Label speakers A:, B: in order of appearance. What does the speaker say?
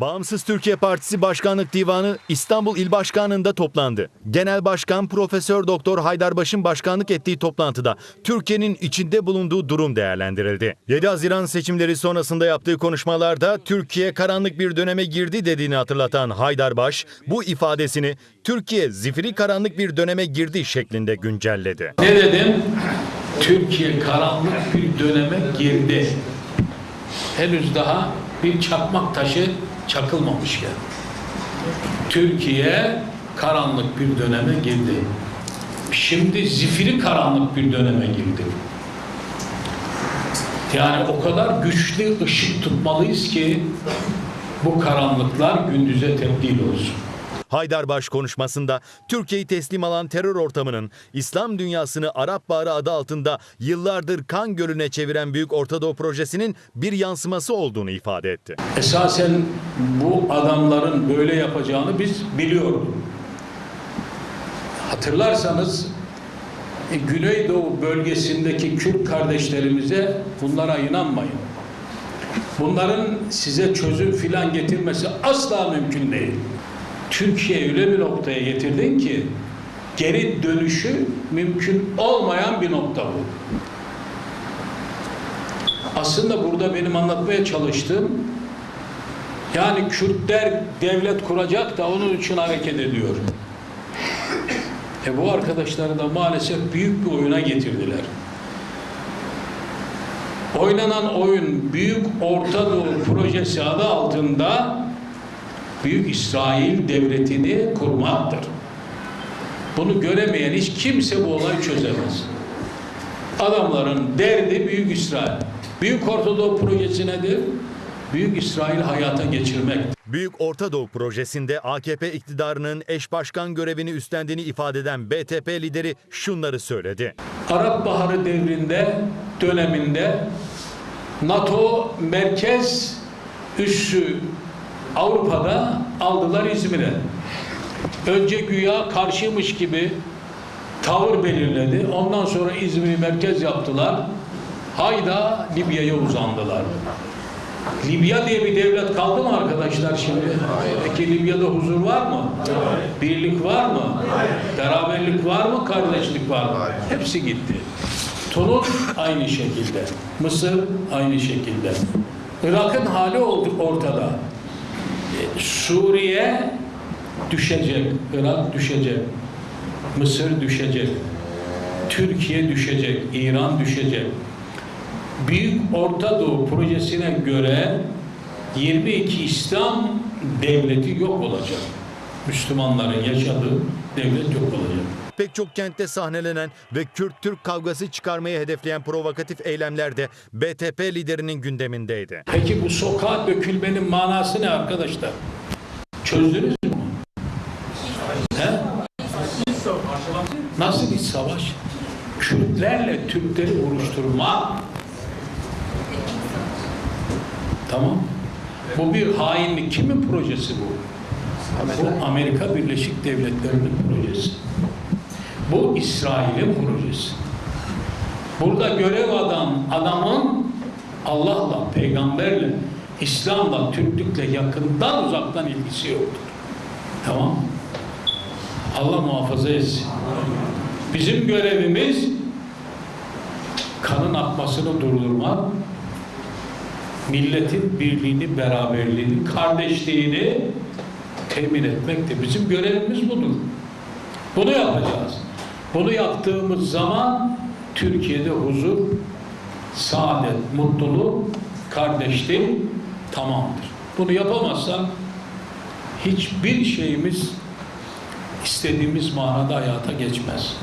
A: Bağımsız Türkiye Partisi Başkanlık Divanı İstanbul İl Başkanlığı'nda toplandı. Genel Başkan Profesör Doktor Haydarbaş'ın başkanlık ettiği toplantıda Türkiye'nin içinde bulunduğu durum değerlendirildi. 7 Haziran seçimleri sonrasında yaptığı konuşmalarda Türkiye karanlık bir döneme girdi dediğini hatırlatan Haydarbaş bu ifadesini Türkiye zifiri karanlık bir döneme girdi şeklinde güncelledi.
B: Ne dedim? Türkiye karanlık bir döneme girdi. Henüz daha bir çakmak taşı çakılmamışken. Türkiye karanlık bir döneme girdi. Şimdi zifiri karanlık bir döneme girdi. Yani o kadar güçlü ışık tutmalıyız ki bu karanlıklar gündüze tebdil olsun.
A: Haydarbaş konuşmasında Türkiye'yi teslim alan terör ortamının İslam dünyasını Arap Baharı adı altında yıllardır kan gölüne çeviren Büyük Ortadoğu Projesi'nin bir yansıması olduğunu ifade etti.
B: Esasen bu adamların böyle yapacağını biz biliyorduk. Hatırlarsanız e, Güneydoğu bölgesindeki Kürt kardeşlerimize bunlara inanmayın. Bunların size çözüm filan getirmesi asla mümkün değil. Türkiye öyle bir noktaya getirdin ki geri dönüşü mümkün olmayan bir nokta bu. Aslında burada benim anlatmaya çalıştığım yani Kürtler devlet kuracak da onun için hareket ediyor. E bu arkadaşları da maalesef büyük bir oyuna getirdiler. Oynanan oyun Büyük Orta Doğu Projesi adı altında Büyük İsrail Devleti'ni kurmaktır. Bunu göremeyen hiç kimse bu olayı çözemez. Adamların derdi Büyük İsrail. Büyük Ortadoğu Projesi nedir? Büyük İsrail hayata geçirmek.
A: Büyük Orta Doğu Projesi'nde AKP iktidarının eş başkan görevini üstlendiğini ifade eden BTP lideri şunları söyledi.
B: Arap Baharı devrinde, döneminde NATO merkez üssü Avrupa'da aldılar İzmir'e. Önce güya karşıymış gibi tavır belirledi. Ondan sonra İzmir'i merkez yaptılar. Hayda Libya'ya uzandılar. Libya diye bir devlet kaldı mı arkadaşlar şimdi? Peki Libya'da huzur var mı? Birlik var mı? Beraberlik var mı? Kardeşlik var mı? Hepsi gitti. Tunus aynı şekilde. Mısır aynı şekilde. Irak'ın hali oldu ortada. Suriye düşecek, Irak düşecek, Mısır düşecek, Türkiye düşecek, İran düşecek. Büyük Orta Doğu projesine göre 22 İslam devleti yok olacak. Müslümanların yaşadığı devlet yok olacak.
A: Pek çok kentte sahnelenen ve Kürt-Türk kavgası çıkarmayı hedefleyen provokatif eylemler de BTP liderinin gündemindeydi.
B: Peki bu sokağa dökülmenin manası ne arkadaşlar? Çözdünüz mü? He? Nasıl bir savaş? Kürtlerle Türkleri vuruşturma. Tamam. Bu bir hainlik. Kimin projesi bu? Bu Amerika Birleşik Devletleri'nin projesi. Bu İsrail'in projesi. Burada görev adam adamın Allah'la, peygamberle, İslam'la, Türklükle yakından uzaktan ilgisi yoktur. Tamam? Allah muhafaza etsin. Bizim görevimiz kanın akmasını durdurmak, milletin birliğini, beraberliğini, kardeşliğini temin etmek de bizim görevimiz budur. Bunu yapacağız. Bunu yaptığımız zaman Türkiye'de huzur, saadet, mutluluk, kardeşlik tamamdır. Bunu yapamazsak hiçbir şeyimiz istediğimiz manada hayata geçmez.